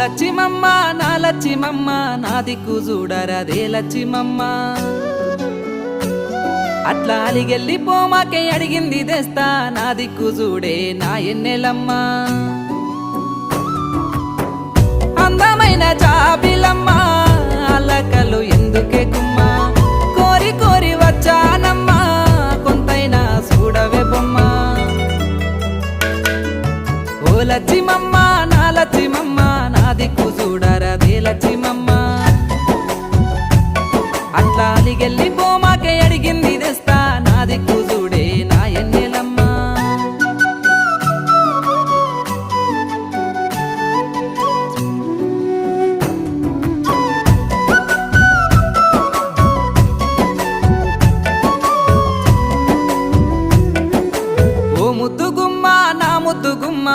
లచ్చిమమ్మ నా లచ్చిమమ్మ నా దిక్కు చూడరదే లచ్చిమమ్మ. అట్లా అలిగెళ్ళి పోమాకే అడిగింది తెస్తా నా దిక్కు చూడే నా ఎన్నెలమ్మ. అందమైన జాబిలమ్మ అలకలు ఎందుకే కుమ్మా? కోరి కోరి వచ్చానమ్మా కొంతైనా చూడవే బొమ్మ. ఓ లచ్చిమమ్మ నా లచ్చిమమ్మ అలిగెళ్ళి బోమాకే అడిగింది తెస్తా నాది కూజుడే నా ఎన్నెలమ్మ. ఓ ముద్దు గుమ్మ నా ముద్దు గుమ్మ.